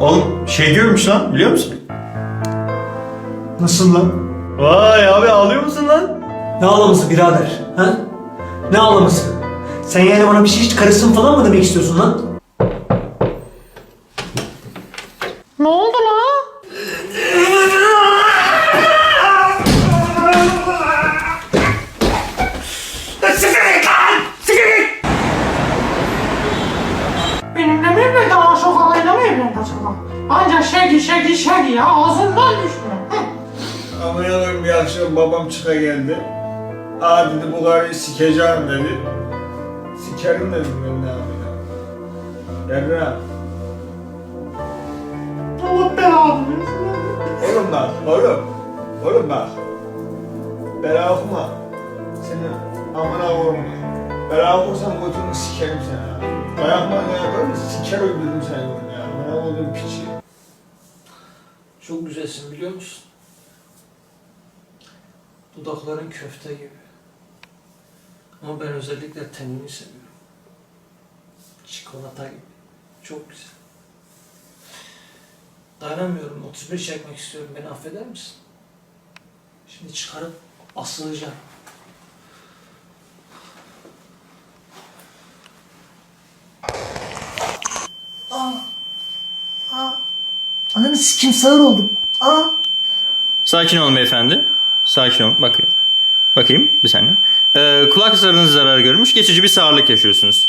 Oğlum şey diyormuş lan biliyor musun? Nasıl lan? Vay abi ağlıyor musun lan? Ne ağlaması birader? Ha? Ne ağlaması? Sen yani bana bir şey hiç karışsın falan mı demek istiyorsun lan? Ne oldu lan? Ancak şegi şegi şegi ya ağzından düşmüyor. Yanım bir akşam babam çıka geldi. Aa dedi bu karıyı sikeceğim dedi. Sikerim dedim ben ne yapayım. Emre. Allah belanı versin. Oğlum bak, oğlum. Oğlum bak. Bela okuma. Seni amına koyma. Bela okursan götünü sikerim seni ha. Dayak manyağı yaparım mı? Siker öldürürüm seni koyduğum piçi. Çok güzelsin biliyor musun? Dudakların köfte gibi. Ama ben özellikle tenini seviyorum. Çikolata gibi. Çok güzel. Dayanamıyorum. 31 çekmek istiyorum. Beni affeder misin? Şimdi çıkarıp asılacağım. Ananı sikim sağır oldum. Aa. Sakin olun beyefendi. Sakin olun. Bakayım. Bakayım bir saniye. Ee, kulak zarınız zarar görmüş. Geçici bir sağırlık yaşıyorsunuz.